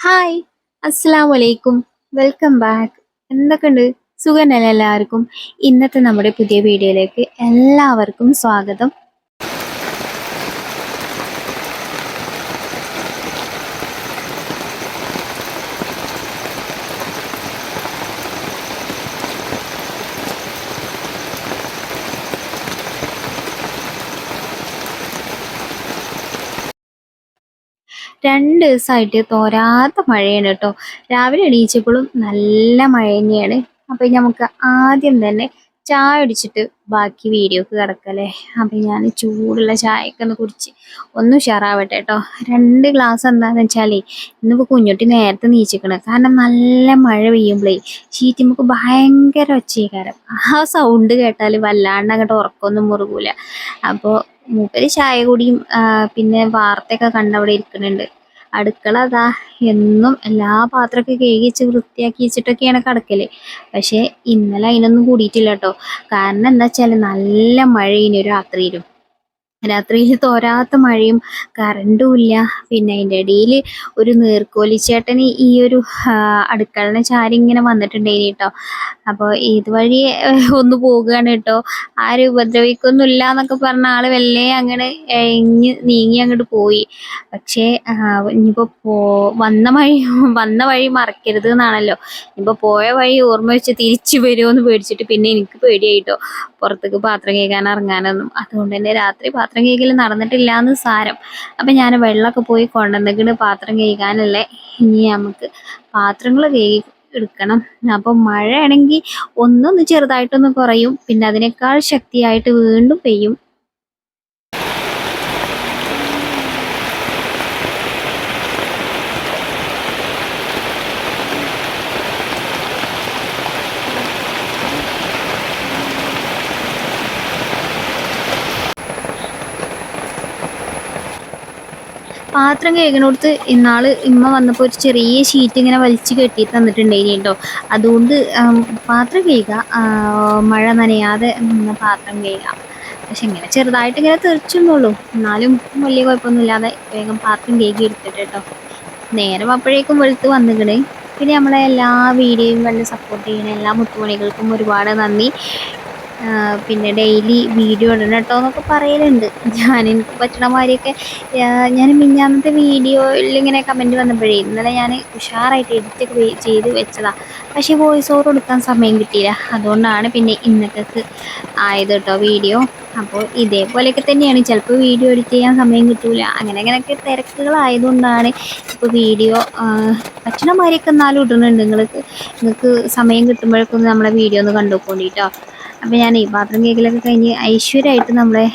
Hi അസ്സാം വലൈക്കും welcome back എന്തൊക്കെയുണ്ട് സുഖനല്ല എല്ലാവർക്കും. ഇന്നത്തെ നമ്മുടെ പുതിയ വീഡിയോയിലേക്ക് എല്ലാവർക്കും സ്വാഗതം. രണ്ട് ദിവസമായിട്ട് തോരാത്ത മഴയാണ് കേട്ടോ. രാവിലെ എണീച്ചപ്പോഴും നല്ല മഴ തന്നെയാണ്. അപ്പൊ നമുക്ക് ആദ്യം തന്നെ ചായ അടിച്ചിട്ട് ബാക്കി വീഡിയോക്ക് കിടക്കല്ലേ അപ്പൊ ഞാൻ ചൂടുള്ള ചായയൊക്കെ ഒന്ന് കുടിച്ച് ഒന്ന് ഉഷാറാവട്ടെ കേട്ടോ. രണ്ട് ഗ്ലാസ് എന്താന്ന് വെച്ചാലേ ഇന്നിപ്പോ കുഞ്ഞുട്ടി നേരത്തെ നീച്ചിക്കണ്. കാരണം നല്ല മഴ പെയ്യുമ്പോഴേ നമുക്ക് ഭയങ്കര ഒച്ചയക്കാരം ആ സൗണ്ട് കേട്ടാൽ വല്ലാണ്ട് അങ്ങോട്ട് ഉറക്കമൊന്നും മുറുകൂല. അപ്പോൾ മൂപ്പര് ചായ കുടിയും പിന്നെ വാർത്തയൊക്കെ കണ്ടവിടെ ഇരിക്കുന്നുണ്ട്. അടുക്കള അതാ എന്നും എല്ലാ പാത്രമൊക്കെ കേകിച്ച് വൃത്തിയാക്കി വെച്ചിട്ടൊക്കെയാണ് കിടക്കൽ. പക്ഷെ ഇന്നലെ അതിനൊന്നും കൂടിയിട്ടില്ല കേട്ടോ. കാരണം എന്താ വെച്ചാൽ നല്ല മഴയിന് രാത്രിയിലും. രാത്രിയിൽ തോരാത്ത മഴയും കറണ്ടും ഇല്ല. പിന്നെ അതിന്റെ ഇടയിൽ ഒരു നീർക്കോലിച്ചേട്ടന് ഈ ഒരു അടുക്കളനെ ചാരി ഇങ്ങനെ വന്നിട്ടുണ്ടായിന് കേട്ടോ. അപ്പോൾ ഇതുവഴി ഒന്ന് പോകുകയാണ് കേട്ടോ. ആരും ഉപദ്രവിക്കൊന്നുമില്ല എന്നൊക്കെ പറഞ്ഞ ആൾ വല്ലേ അങ്ങനെ ഇങ്ങി നീങ്ങി അങ്ങോട്ട് പോയി. പക്ഷേ ഇനിയിപ്പോൾ പോ വന്ന വഴി വന്ന വഴി മറക്കരുത് എന്നാണല്ലോ. ഇനിയിപ്പോൾ പോയ വഴി ഓർമ്മ വെച്ച് തിരിച്ചു വരുമോ എന്ന് പേടിച്ചിട്ട് പിന്നെ എനിക്ക് പേടിയായിട്ടോ പുറത്തേക്ക് പാത്രം കേൾക്കാൻ ഇറങ്ങാനൊന്നും. അതുകൊണ്ട് തന്നെ രാത്രി പാത്രം കേൾക്കൽ നടന്നിട്ടില്ല എന്ന് സാരം. അപ്പം ഞാൻ വെള്ളമൊക്കെ പോയി കൊണ്ടുവന്നിട്ട് പാത്രം കേൾക്കാനല്ലേ ഇനി നമുക്ക് പാത്രങ്ങൾ കഴുകി എടുക്കണം. അപ്പം മഴയാണെങ്കിൽ ഒന്നൊന്ന് ചെറുതായിട്ടൊന്ന് കുറയും. പിന്നെ അതിനേക്കാൾ ശക്തിയായിട്ട് വീണ്ടും പെയ്യും. പാത്രം കൊടുത്ത് ഇന്നാൾ ഇമ്മ വന്നപ്പോൾ ഒരു ചെറിയ ഷീറ്റ് ഇങ്ങനെ വലിച്ചു കെട്ടി തന്നിട്ടുണ്ടായിനി കേട്ടോ അതുകൊണ്ട് പാത്രം കഴുകുക മഴ നനയാതെ പാത്രം കഴുകുക പക്ഷെ ഇങ്ങനെ ചെറുതായിട്ട് ഇങ്ങനെ തെറിച്ചെന്നുള്ളൂ എന്നാലും വലിയ കുഴപ്പമൊന്നുമില്ലാതെ വേഗം പാത്രം കഴുകി എടുത്തിട്ട് കേട്ടോ നേരം അപ്പോഴേക്കും വെളുത്ത് വന്നിട്ടുണ്ട് പിന്നെ നമ്മളെ എല്ലാ വീഡിയോയും കണ്ട് സപ്പോർട്ട് ചെയ്യുന്ന എല്ലാ മുത്തുമണികൾക്കും ഒരുപാട് നന്ദി. പിന്നെ ഡെയിലി വീഡിയോ ഇടണം കേട്ടോ എന്നൊക്കെ പറയലുണ്ട്. ഞാൻ എനിക്ക് പറ്റണ ഞാൻ മിഞ്ഞാമത്തെ വീഡിയോയിൽ ഇങ്ങനെ കമന്റ് വന്നപ്പോഴേ ഇന്നലെ ഞാൻ ഉഷാറായിട്ട് എഡിറ്റ് ഒക്കെ ചെയ്ത് വെച്ചതാണ് പക്ഷേ വോയിസ് ഓവർ കൊടുക്കാൻ സമയം കിട്ടിയില്ല. അതുകൊണ്ടാണ് പിന്നെ ഇന്നത്തെ ആയത് കേട്ടോ വീഡിയോ. അപ്പോൾ ഇതേപോലെയൊക്കെ തന്നെയാണ്. ചിലപ്പോൾ വീഡിയോ എഡിറ്റ് ചെയ്യാൻ സമയം കിട്ടൂല. അങ്ങനെ അങ്ങനെയൊക്കെ തിരക്കുകളായതുകൊണ്ടാണ് ഇപ്പോൾ വീഡിയോ പറ്റണ എന്നാലും ഇടുന്നുണ്ട് നിങ്ങൾക്ക് നിങ്ങൾക്ക് സമയം കിട്ടുമ്പോഴൊക്കെ ഒന്ന് നമ്മളെ വീഡിയോ ഒന്ന് കണ്ടുപോയിട്ടോ അപ്പോൾ ഞാൻ ഈ പാത്രം കേക്കിലൊക്കെ കഴിഞ്ഞ് ഐശ്വര്യമായിട്ട് നമ്മളെ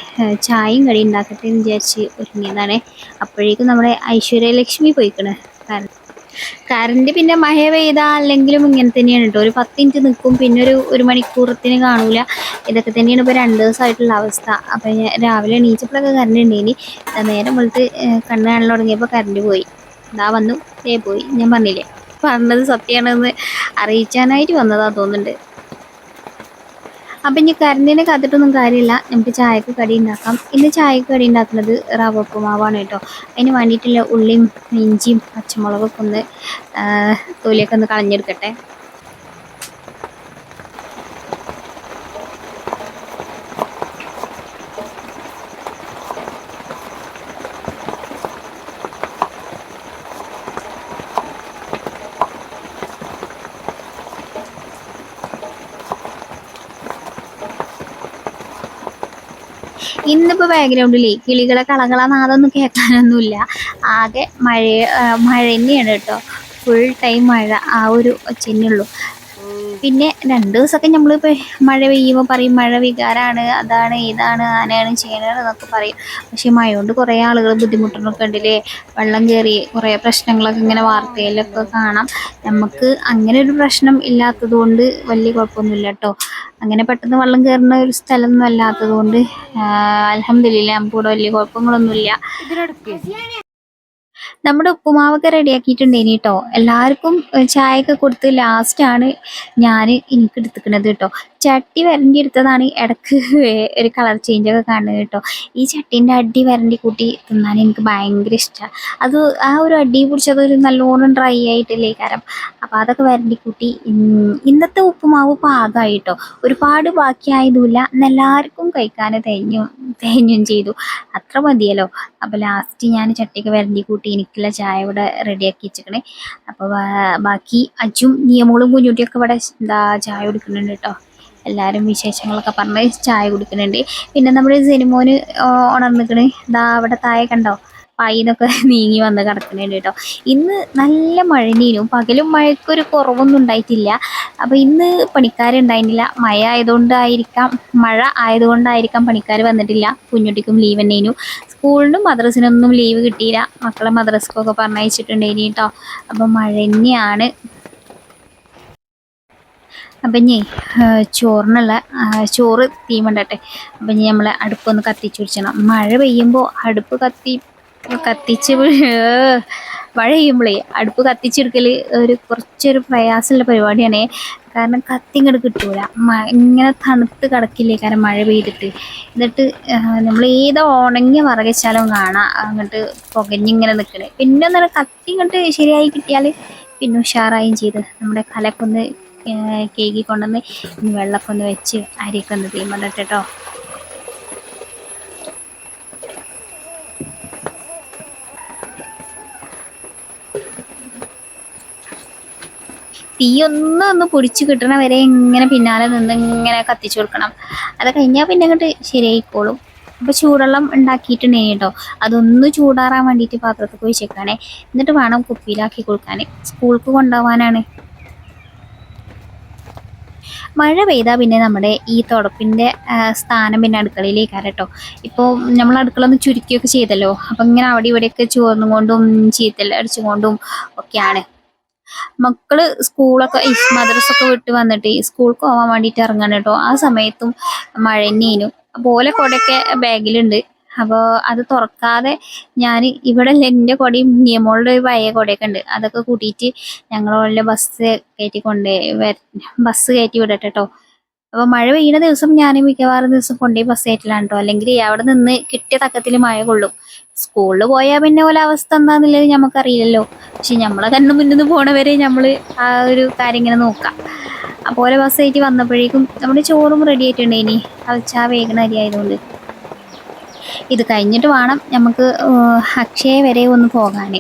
ചായയും കടി ഉണ്ടാക്കട്ടെ എന്ന് വിചാരിച്ച് ഒരുങ്ങിയതാണ്. അപ്പോഴേക്കും നമ്മുടെ ഐശ്വര്യലക്ഷ്മി പോയിക്കണ്. കറണ്ട് പിന്നെ മഴ പെയ്താൽ അല്ലെങ്കിലും ഇങ്ങനെ തന്നെയാണ് കേട്ടോ ഒരു പത്ത് മിനിറ്റ് നിൽക്കും പിന്നെ ഒരു ഒരു മണിക്കൂറത്തിന് കാണൂല. ഇതൊക്കെ തന്നെയാണ് ഇപ്പോൾ രണ്ട് ദിവസമായിട്ടുള്ള അവസ്ഥ. അപ്പം ഞാൻ രാവിലെ എണീച്ചപ്പോഴൊക്കെ കറണ്ട് ഉണ്ടേനി നേരം വെളുത്ത് കണ്ണ് കാണാൻ തുടങ്ങിയപ്പോൾ കറണ്ട് പോയി. ഇതാ വന്നു. ദേ പോയി. ഞാൻ പറഞ്ഞില്ലേ? പറഞ്ഞത് സത്യമാണെന്ന് അറിയിക്കാനായിട്ട് വന്നതാ തോന്നുന്നുണ്ട്. അപ്പം ഇനി കരണ്ടിനെ കാത്തിട്ടൊന്നും കാര്യമില്ല. നമുക്ക് ചായക്ക് കടി ഉണ്ടാക്കാം. ഇന്ന് ചായക്ക് കടി ഉണ്ടാക്കുന്നത് റവ ഉപ്പുമാവാണ് കേട്ടോ. അതിന് വേണ്ടിയിട്ടുള്ള ഉള്ളിയും ഇഞ്ചിയും പച്ചമുളകൊക്കെ ഒന്ന് തൊലിയൊക്കെ ഒന്ന് കളഞ്ഞെടുക്കട്ടെ. ഇന്നിപ്പോൾ ബാക്ക്ഗ്രൗണ്ടിൽ കിളികളെ കളകള നാദമൊന്നും കേൾക്കാനൊന്നുമില്ല. ആകെ മഴ മഴ തന്നെയാണ് കേട്ടോ. ഫുൾ ടൈം മഴ ആ ഒരു ഒച്ചന്നെയുള്ളൂ പിന്നെ രണ്ട് ദിവസമൊക്കെ നമ്മളിപ്പോൾ മഴ പെയ്യുമ്പോൾ പറയും മഴ വികാരമാണ് അതാണ് ഇതാണ് ആനയാണ് ചെയ്യണത് എന്നൊക്കെ പറയും. പക്ഷേ മഴ കൊണ്ട് കുറേ ആളുകൾ ബുദ്ധിമുട്ടുന്നൊക്കെ ഉണ്ടല്ലേ? വെള്ളം കയറി കുറേ പ്രശ്നങ്ങളൊക്കെ ഇങ്ങനെ വാർത്തയിലൊക്കെ കാണാം. നമുക്ക് അങ്ങനെ ഒരു പ്രശ്നം ഇല്ലാത്തത് കൊണ്ട് വലിയ കുഴപ്പമൊന്നുമില്ല കേട്ടോ. അങ്ങനെ പെട്ടെന്ന് വെള്ളം കയറുന്ന ഒരു സ്ഥലമൊന്നും അല്ലാത്തത് കൊണ്ട് അലഹമില്ല നമുക്ക് ഇവിടെ വലിയ കുഴപ്പങ്ങളൊന്നുമില്ല. നമ്മുടെ ഉപ്പുമാവൊക്കെ റെഡിയാക്കിയിട്ടുണ്ടേനി കേട്ടോ എല്ലാവർക്കും ചായയൊക്കെ കൊടുത്ത് ലാസ്റ്റാണ് ഞാൻ എനിക്ക് എടുത്തിക്കണത് കേട്ടോ ചട്ടി വരണ്ടി എടുത്തതാണ് ഇടയ്ക്ക് ഒരു കളർ ചേഞ്ച് ഒക്കെ കാണുന്നത് കേട്ടോ. ഈ ചട്ടീന്റെ അടി വരണ്ടി കൂട്ടി തിന്നാൻ എനിക്ക് ഭയങ്കര ഇഷ്ടമാണ് അത് ആ ഒരു അടി പിടിച്ചത് ഒരു നല്ലോണം ഡ്രൈ ആയിട്ടില്ലേ കാരം. അപ്പോൾ അതൊക്കെ വരണ്ടി കൂട്ടി ഇന്നത്തെ ഉപ്പുമാവ് പാകമായി കേട്ടോ. ഒരുപാട് ബാക്കിയായതുമില്ല എന്നെല്ലാവർക്കും കഴിക്കാൻ തേഞ്ഞു തേഞ്ഞും ചെയ്തു. അത്ര മതിയല്ലോ. അപ്പോൾ ലാസ്റ്റ് ഞാൻ ചട്ടിക്ക് വരണ്ടി കൂട്ടി എനിക്കുള്ള ചായ ഇവിടെ റെഡിയാക്കി വെച്ചിക്കണേ. അപ്പോൾ ബാക്കി അച്ചും നിയമങ്ങളും കുഞ്ഞുട്ടിയൊക്കെ ഇവിടെ എന്താ ചായ കുടിക്കുന്നുണ്ട് കേട്ടോ. എല്ലാവരും വിശേഷങ്ങളൊക്കെ പറഞ്ഞ് ചായ കുടിക്കുന്നുണ്ട്. പിന്നെ നമ്മുടെ സിനിമോന് ഉണർന്നിക്കണ്. ഇതാ അവിടെ താഴെ കണ്ടോ? പായിന്നൊക്കെ നീങ്ങി വന്ന് കിടക്കുന്നുണ്ട് കേട്ടോ. ഇന്ന് നല്ല മഴനീനും. പകലും മഴയ്ക്കൊരു കുറവൊന്നും ഉണ്ടായിട്ടില്ല. അപ്പോൾ ഇന്ന് പണിക്കാരുണ്ടായിരുന്നില്ല മഴ ആയതുകൊണ്ടായിരിക്കാം മഴ ആയതുകൊണ്ടായിരിക്കാം പണിക്കാർ വന്നിട്ടില്ല. കുഞ്ഞുട്ടിക്കും ലീവ് തന്നെയായിരുന്നു സ്കൂളിനും മദ്രസിനൊന്നും ലീവ് കിട്ടിയില്ല. മക്കളെ മദ്രസക്കൊക്കെ പറഞ്ഞയച്ചിട്ടുണ്ടായിരുന്നു കേട്ടോ. അപ്പോൾ മഴ തന്നെയാണ്. അപ്പം ഇനി ചോറിനുള്ള ചോറ് തീമണ്ടട്ടെ. അപ്പം ഇനി നമ്മൾ അടുപ്പൊന്ന് കത്തിച്ച് പിടിച്ചണം. മഴ പെയ്യുമ്പോൾ അടുപ്പ് കത്തി കത്തിച്ച് മഴ പെയ്യുമ്പോളേ അടുപ്പ് കത്തിച്ചെടുക്കൽ ഒരു കുറച്ചൊരു പ്രയാസമുള്ള പരിപാടിയാണ്. കാരണം കത്തി ഇങ്ങോട്ട് കിട്ടൂല ഇങ്ങനെ തണുത്ത് കിടക്കില്ലേ കാരണം മഴ പെയ്തിട്ട്. എന്നിട്ട് നമ്മൾ ഏത് ഉണങ്ങിയ വറകച്ചാലും കാണാം അങ്ങോട്ട് പുകഞ്ഞിങ്ങനെ നിൽക്കണേ പിന്നെ ഒന്നും കത്തി ഇങ്ങോട്ട് ശരിയായി കിട്ടിയാൽ പിന്നെ ഉഷാറായും ചെയ്ത് നമ്മുടെ കലക്കൊന്ന് കേകി കൊണ്ടുവന്ന് വെള്ളമൊക്കെ ഒന്ന് വെച്ച് അരിയൊക്കെ ഒന്ന് കേട്ടോ. തീ ഒന്ന് ഒന്ന് പൊടിച്ച് കിട്ടണ വരെ ഇങ്ങനെ പിന്നാലെ നിന്ന് ഇങ്ങനെ കത്തിച്ചു കൊടുക്കണം. അത് കഴിഞ്ഞാൽ പിന്നെ അങ്ങോട്ട് ശരിയായിക്കോളും. അപ്പോൾ ചൂടെള്ളം ഉണ്ടാക്കിയിട്ടുണ്ടെങ്കിൽ കേട്ടോ. അതൊന്ന് ചൂടാറാൻ വേണ്ടിയിട്ട് പാത്രത്തിൽ പോയി വെച്ചേക്കാണേ എന്നിട്ട് വേണം കുപ്പിയിലാക്കി കൊടുക്കാൻ സ്കൂൾക്ക് കൊണ്ടുപോകാനാണ് മഴ പെയ്താൽ പിന്നെ നമ്മുടെ ഈ തുടപ്പിന്റെ സ്ഥാനം പിന്നെ അടുക്കളയിലേക്കാണ് കേട്ടോ ഇപ്പോൾ നമ്മൾ അടുക്കള ഒന്ന് ചുരുക്കിയൊക്കെ ചെയ്തല്ലോ. അപ്പം ഇങ്ങനെ അവിടെ ഇവിടെയൊക്കെ ചുവന്നുകൊണ്ടും കൊണ്ടും അടിച്ചുകൊണ്ടും അടിച്ചും കൊണ്ടും ഒക്കെയാണ്. മക്കൾ സ്കൂളൊക്കെ ഈ മദ്രസൊക്കെ വിട്ട് വന്നിട്ട് സ്കൂൾക്ക് പോകാൻ വേണ്ടിയിട്ട് ഇറങ്ങണം കേട്ടോ. ആ സമയത്തും മഴ തന്നെയായിരുന്നു. പോലെ കുടയൊക്കെ ബാഗിലുണ്ട്. അപ്പോൾ അത് തുറക്കാതെ ഞാൻ ഇവിടെ എന്റെ കൊടി നിയമോളുടെ ഒരു പഴയ കൊടിയൊക്കെ ഉണ്ട്. അതൊക്കെ കൂട്ടിയിട്ട് ഞങ്ങളോലെ ബസ് കയറ്റി കൊണ്ട് ബസ് കയറ്റി വിടട്ടെ കേട്ടോ അപ്പോൾ മഴ പെയ്യുന്ന ദിവസം ഞാൻ മിക്കവാറും ദിവസം കൊണ്ടുപോയി ബസ് കയറ്റിലാണ് കേട്ടോ അല്ലെങ്കിൽ അവിടെ നിന്ന് കിട്ടിയ തക്കത്തിൽ മഴ കൊള്ളും. സ്കൂളിൽ പോയാൽ പിന്നെ ഓല അവസ്ഥ എന്താണെന്നുള്ളത് നമുക്കറിയില്ലല്ലോ പക്ഷെ നമ്മളെ കണ്ണു മുന്നിൽ നിന്ന് പോണവരെ നമ്മൾ ആ ഒരു കാര്യം ഇങ്ങനെ നോക്കാം. അപ്പോൾ ബസ് കയറ്റി വന്നപ്പോഴേക്കും നമ്മുടെ ചോറും റെഡി ആയിട്ടുണ്ട് ഇനി. അവച്ചാ വേഗം അരി ആയതുകൊണ്ട്. ഇത് കഴിഞ്ഞിട്ട് വേണം നമുക്ക് അക്ഷയ വരെ ഒന്ന് പോകാൻ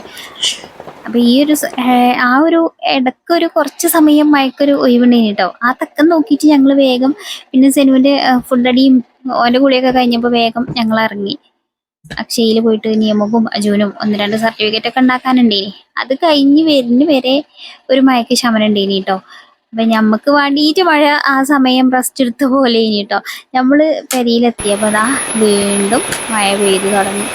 അപ്പോൾ ഈ ഒരു ആ ഒരു ഇടക്കൊരു കുറച്ച് സമയം മയക്കൊരു ഒഴിവുണ്ടായിന് കേട്ടോ ആ തക്കം നോക്കിയിട്ട് ഞങ്ങൾ വേഗം പിന്നെ സെനുവിന്റെ ഫുഡടിയും ഓന്റെ കൂടെയൊക്കെ കഴിഞ്ഞപ്പോൾ വേഗം ഞങ്ങൾ ഇറങ്ങി. അക്ഷയയിൽ പോയിട്ട് നിയമവും അജുവിനും ഒന്ന് രണ്ട് സർട്ടിഫിക്കറ്റ് ഒക്കെ ഉണ്ടാക്കാനുണ്ടേനി അത് കഴിഞ്ഞ് വരുന്ന വരെ ഒരു മയക്ക് ശമനം ഉണ്ടേനി കേട്ടോ അപ്പൊ ഞമ്മക്ക് വേണ്ടിയിട്ട് മഴ ആ സമയം റെസ്റ്റ് എടുത്ത പോലെ ഇനി കേട്ടോ നമ്മൾ പെരിയിലെത്തിയപ്പോ അതാ വീണ്ടും മഴ പെയ്ത് തുടങ്ങി.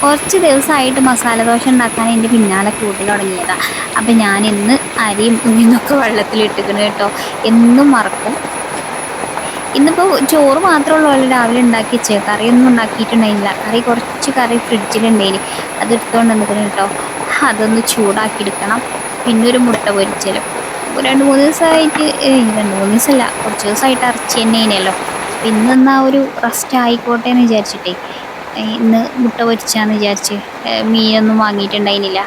കുറച്ച് ദിവസമായിട്ട് മസാല ദോശ ഉണ്ടാക്കാൻ എന്റെ പിന്നാലെ കൂട്ടി തുടങ്ങിയതാണ് അപ്പം ഞാൻ ഇന്ന് അരിയും ഉഴുന്നൊക്കെ വെള്ളത്തിലിട്ടിക്കണ് കേട്ടോ. എന്നും മറക്കും. ഇന്നിപ്പോൾ ചോറ് മാത്രമുള്ളൂ രാവിലെ ഉണ്ടാക്കി വെച്ചേ കറിയൊന്നും ഉണ്ടാക്കിയിട്ടുണ്ടായില്ല കറി കുറച്ച് കറി ഫ്രിഡ്ജിലുണ്ടായിന്. അതെടുത്തോണ്ട് വന്നിട്ട് കേട്ടോ. അതൊന്ന് ചൂടാക്കി എടുക്കണം പിന്നെ ഒരു മുട്ട പൊരിച്ചലും. രണ്ട് മൂന്ന് ദിവസമായിട്ട് രണ്ട് മൂന്ന് ദിവസമല്ല കുറച്ച് ദിവസമായിട്ട് ഇറച്ചി തന്നെയല്ലോ അപ്പം എന്നാൽ ഒരു റെസ്റ്റ് ആയിക്കോട്ടെ എന്ന് വിചാരിച്ചിട്ടേ. ഇന്ന് മുട്ട പൊരിച്ചാന്ന് വിചാരിച്ച് മീനൊന്നും വാങ്ങിയിട്ടുണ്ടായിരുന്നില്ല.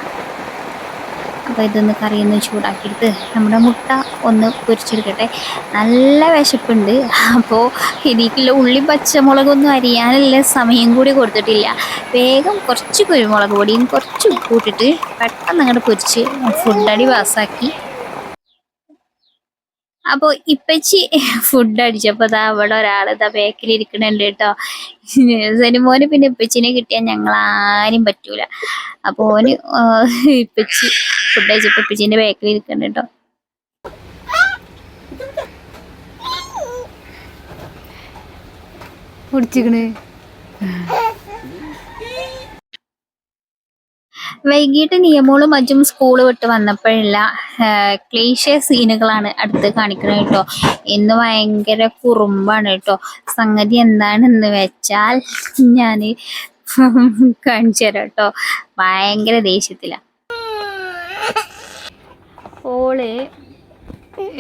അപ്പോൾ ഇതൊന്ന് കറിയൊന്ന് ചൂടാക്കിയെടുത്ത് നമ്മുടെ മുട്ട ഒന്ന് പൊരിച്ചെടുക്കട്ടെ. നല്ല വിശപ്പുണ്ട്. അപ്പോൾ ഇതിലേക്കുള്ള ഉള്ളി പച്ചമുളകൊന്നും അരിയാനുള്ള സമയം കൂടി കൊടുത്തിട്ടില്ല. വേഗം കുറച്ച് കുരുമുളക് പൊടിയും കുറച്ച് ഉപ്പ് ഇട്ടിട്ട് പെട്ടെന്ന് അങ്ങോട്ട് പൊരിച്ച് ഫുഡ് അടി പാസ്സാക്കി അപ്പോൾ ഇപ്പച്ചി ഫുഡ് അടിച്ചപ്പോൾ ദാ അവിടെ ഒരാൾ ഇതാ ബേക്കിൽ ഇരിക്കണുണ്ട് കേട്ടോ. സനിമോന് പിന്നെ ഇപ്പച്ചിനെ കിട്ടിയാൽ ഞങ്ങൾ ആരും പറ്റൂല. അപ്പോൾ ഓന് ഇപ്പച്ചി ഫുഡ് അടിച്ചപ്പോൾ ഇപ്പച്ചിന്റെ ബേക്കിൽ ഇരിക്കണ്ട് കേട്ടോ. കുടിച്ചിക്കണ്. വൈകിട്ട് നിയമോളും മജും സ്കൂൾ വിട്ട് വന്നപ്പോഴുള്ള ക്ലേശ സീനുകളാണ് അടുത്ത് കാണിക്കുന്നത് കേട്ടോ. ഇന്ന് ഭയങ്കര കുറുമ്പാണ് കേട്ടോ. സംഗതി എന്താണെന്ന് വെച്ചാൽ ഞാൻ കാണിച്ചു തരാം കേട്ടോ. ഭയങ്കര ദേഷ്യത്തില. ഓൾ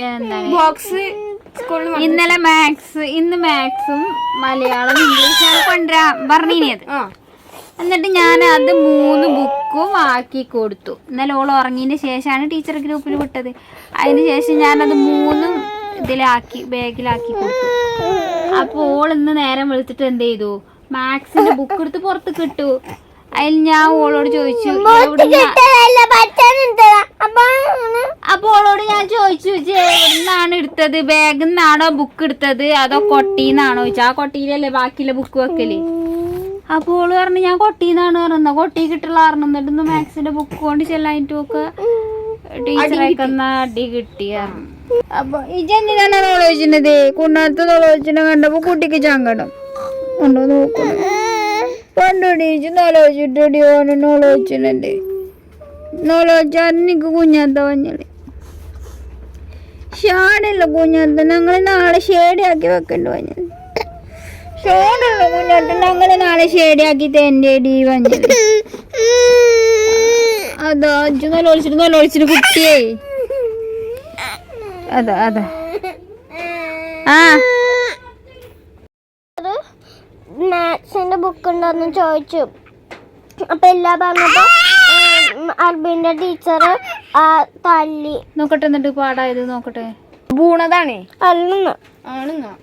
എന്താണ്? ബോക്സ് സ്കൂളിൽ ഇന്നലെ മാത്സ് ഇന്ന് മാത്സും മലയാളം ഇംഗ്ലീഷാണ് കൊണ്ടുവരാൻ പറഞ്ഞിനിയത് എന്നിട്ട് ഞാൻ അത് മൂന്ന് ബുക്കും ആക്കി കൊടുത്തു. ഇന്നലെ ഓൾ ഉറങ്ങിയതിന് ശേഷമാണ് ടീച്ചർ ഗ്രൂപ്പിൽ വിട്ടത്. അതിന് ശേഷം ഞാനത് മൂന്നും ഇതിലാക്കി ബാഗിലാക്കി കൊടുത്തു. അപ്പോൾ ഓൾ ഇന്ന് നേരം വിളിച്ചിട്ട് എന്ത് ചെയ്തു? മാത്സിന്റെ ബുക്ക് എടുത്ത് പുറത്ത് കിട്ടു അതിൽ ഞാൻ ഓളോട് ചോദിച്ചു അപ്പൊ ഓളോട് ഞാൻ ചോദിച്ചു എന്നാണ് എവിടുന്നാണ് എടുത്തത്? ബാഗിൽ നിന്നാണോ ബുക്ക് എടുത്തത്? അതോ കൊട്ടിന്നാണോ ചോദിച്ചു. ആ കൊട്ടിയിലല്ലേ ബാക്കിയുള്ള ബുക്ക് വെക്കൽ. അപ്പൊ ഓൾ പറഞ്ഞു ഞാൻ കൊട്ടിന്നാണ് പറഞ്ഞത് കൊട്ടി കിട്ടുള്ള പറഞ്ഞു എന്നിട്ട് മാത്സിന്റെ ബുക്ക് കൊണ്ട് ചെല്ലായിട്ടും ഒക്കെ ടീച്ചറൊക്കെ എന്നാ അടി കിട്ടി പറഞ്ഞു. അപ്പൊ ഇജെന്തിനാണ് നോളോചിച്ചത് കുണ്ണാത്ത നോളോചിനെ കണ്ടപ്പോ കുട്ടിക്ക് ചങ്കണം ഉണ്ടോ നോക്കണം. പണ്ടു ടീച്ചർ നോളോച്ചിട്ടടി ഓന് നോളോച്ചിനുണ്ട് നോളോച്ചാൻ എനിക്ക് കുഞ്ഞാത്ത ഷാടുള്ള കുഞ്ഞാത്ത. ഞങ്ങൾ നാളെ ഷേഡിയാക്കി വെക്കണ്ട വഞ്ഞളി കുഞ്ഞാത്ത ഞങ്ങൾ നാളെ ഷേഡിയാക്കി തന്റെ ഡി വഞ്ഞളി അതാ അജ്ജു നല്ലോളിച്ചിട്ട് നല്ലോളിച്ചിട്ട് കുട്ടിയേ. അതാ അതാ. ആ. മാത്സിന്റെ ബുക്ക് ഉണ്ടോന്ന് ചോദിച്ചു. അപ്പൊ എല്ലാ പറഞ്ഞപ്പോ അർബിന്റെ ടീച്ചർ തല്ലി നോക്കട്ടെ എന്നിട്ട് പാടായത് നോക്കട്ടെ. പൂണതാണേ അല്ലെന്ന്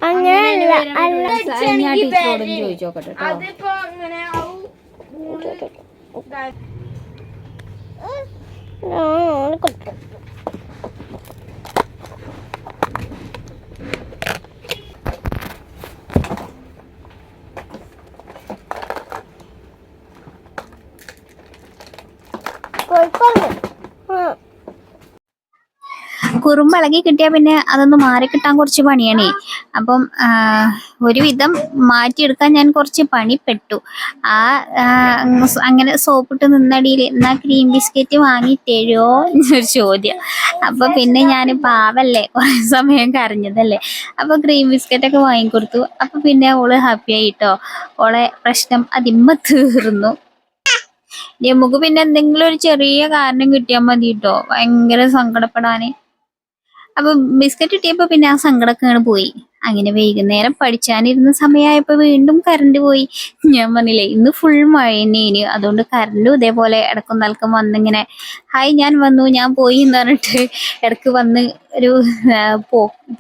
അങ്ങനെയല്ല അല്ല ഞാൻ ടീച്ചറോട് ചോദിച്ചു നോക്കട്ടെ കേട്ടോ ആ, കൊടുത്തു. കോഴിക്കോട് ആ കുറുമ്പിളകി കിട്ടിയാൽ പിന്നെ അതൊന്ന് മാറിക്കിട്ടാൻ കുറച്ച് പണിയാണേ. അപ്പം ഒരുവിധം മാറ്റിയെടുക്കാൻ ഞാൻ കുറച്ച് പണിപ്പെട്ടു. ആ അങ്ങനെ സോപ്പിട്ട് നിന്നടിയിൽ എന്നാ ക്രീം ബിസ്ക്കറ്റ് വാങ്ങി തരുമോ എന്നൊരു ചോദ്യം. അപ്പം പിന്നെ ഞാൻ പാവല്ലേ കുറേ സമയം കരഞ്ഞതല്ലേ. അപ്പം ക്രീം ബിസ്ക്കറ്റൊക്കെ വാങ്ങിക്കൊടുത്തു. അപ്പം പിന്നെ ഓൾ ഹാപ്പി ആയിട്ടോ. ഓളെ പ്രശ്നം അതിമ്മ തീർന്നു. നമുക്ക് പിന്നെ എന്തെങ്കിലും ഒരു ചെറിയ കാരണം കിട്ടിയാൽ മതി കേട്ടോ ഭയങ്കര സങ്കടപ്പെടാന്. അപ്പൊ ബിസ്ക്കറ്റ് കിട്ടിയപ്പോ പിന്നെ ആ സങ്കടമൊക്കെ അങ്ങനെ പോയി. അങ്ങനെ വൈകുന്നേരം പഠിച്ചാനിരുന്ന സമയമായപ്പോ വീണ്ടും കറണ്ട് പോയി. ഞാൻ പറഞ്ഞില്ലേ ഇന്ന് ഫുൾ മഴ തന്നെയാണ് അതുകൊണ്ട് കറണ്ടും ഇതേപോലെ ഇടക്കും നൽക്കും വന്നിങ്ങനെ ഹായ് ഞാൻ വന്നു ഞാൻ പോയി എന്ന് പറഞ്ഞിട്ട് ഇടയ്ക്ക് വന്ന് ഒരു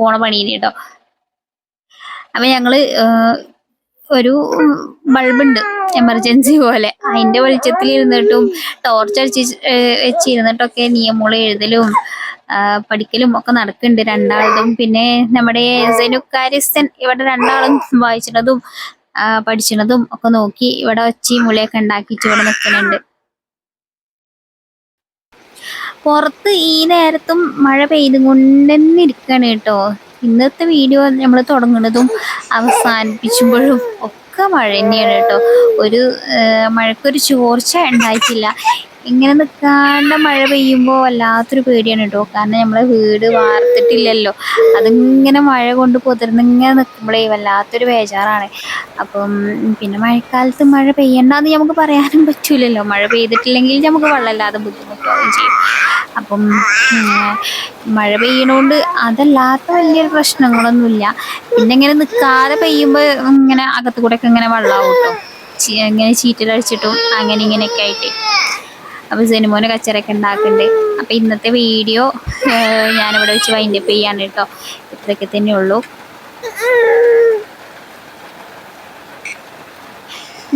പോണ പണീന് കേട്ടോ. അപ്പൊ ഞങ്ങൾ ഒരു ബൾബുണ്ട് എമർജൻസി പോലെ. അതിന്റെ വെളിച്ചത്തിൽ ഇരുന്നിട്ടും ടോർച്ച് അടിച്ച് വെച്ചിരുന്നിട്ടൊക്കെ നിയമങ്ങൾ എഴുതലും പഠിക്കലും ഒക്കെ നടക്കുന്നുണ്ട് രണ്ടാളും. പിന്നെ നമ്മുടെ സെനുക്കാരിസ്ഥൻ ഇവിടെ രണ്ടാളും വായിച്ചിട്ടതും പഠിച്ചതും ഒക്കെ നോക്കി ഇവിടെ ഒച്ചയും മുളയൊക്കെ ഉണ്ടാക്കിയിട്ട് ഇവിടെ നിൽക്കുന്നുണ്ട്. പുറത്ത് ഈ നേരത്തും മഴ പെയ്തും കൊണ്ടുതന്നെ ഇരിക്കുകയാണ് കേട്ടോ. ഇന്നത്തെ വീഡിയോ നമ്മൾ തുടങ്ങുന്നതും അവസാനിപ്പിച്ചുമ്പോഴും ഒക്കെ മഴ തന്നെയാണ് കേട്ടോ. ഒരു മഴക്കൊരു ചോർച്ച ഉണ്ടായിട്ടില്ല ഇങ്ങനെ നിൽക്കാണ്ട് മഴ പെയ്യുമ്പോൾ വല്ലാത്തൊരു പേടിയാണ് കേട്ടോ. കാരണം നമ്മളെ വീട് വാർത്തിട്ടില്ലല്ലോ. അതിങ്ങനെ മഴ കൊണ്ട് പൊതിർന്നിങ്ങനെ നിൽക്കുമ്പോഴേ വല്ലാത്തൊരു ബേജാറാണ്. അപ്പം പിന്നെ മഴക്കാലത്ത് മഴ പെയ്യണ്ടെന്ന് നമുക്ക് പറയാനും പറ്റൂലല്ലോ. മഴ പെയ്തിട്ടില്ലെങ്കിൽ നമുക്ക് വെള്ളമില്ലാതെ ബുദ്ധിമുട്ടാവുകയും ചെയ്യും. അപ്പം മഴ പെയ്യണോണ്ട് അതല്ലാത്ത വലിയ പ്രശ്നങ്ങളൊന്നുമില്ല. പിന്നെ ഇങ്ങനെ നിൽക്കാതെ പെയ്യുമ്പോൾ ഇങ്ങനെ അകത്ത് കൂടെ ഒക്കെ ഇങ്ങനെ വെള്ളമാവും ഇങ്ങനെ ചീറ്റലടിച്ചിട്ടും അങ്ങനെ ഇങ്ങനെയൊക്കെ ആയിട്ട്. അപ്പോൾ സിനിമോനെ കച്ചറയൊക്കെ ഉണ്ടാക്കുന്നുണ്ട് അപ്പോൾ ഇന്നത്തെ വീഡിയോ ഞാനിവിടെ വെച്ച് വൈൻഡ് അപ്പ് ചെയ്യാണ് കേട്ടോ ഇത്രയൊക്കെ തന്നെ ഉള്ളൂ.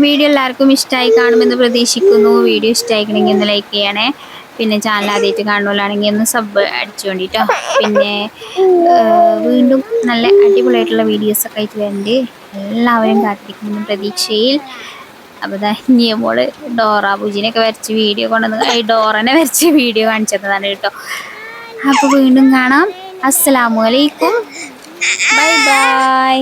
വീഡിയോ എല്ലാവർക്കും ഇഷ്ടമായി കാണുമെന്ന് പ്രതീക്ഷിക്കുന്നു. വീഡിയോ ഇഷ്ടമായിക്കണമെങ്കിൽ ഒന്ന് ലൈക്ക് ചെയ്യണേ. പിന്നെ ചാനൽ ആദ്യമായിട്ട് കാണുമ്പോഴാണെങ്കിൽ ഒന്ന് സബ് അടിച്ചു വേണ്ടിട്ടോ പിന്നെ വീണ്ടും നല്ല അടിപൊളിയായിട്ടുള്ള വീഡിയോസ് ഒക്കെ ആയിട്ട് വരുന്നുണ്ട് എല്ലാവരും കാത്തിരിക്കുന്നു പ്രതീക്ഷയിൽ. അപ്പോൾ ഇതാ നിയമോൾ ഡോറ പൂജിനെയൊക്കെ വരച്ച് വീഡിയോ കൊണ്ടുവന്ന് ഈ ഡോറനെ വരച്ച് വീഡിയോ കാണിച്ചു തന്നതാണ് കേട്ടോ. അപ്പോൾ വീണ്ടും കാണാം. അസ്സലാമു അലൈക്കും. Bye bye.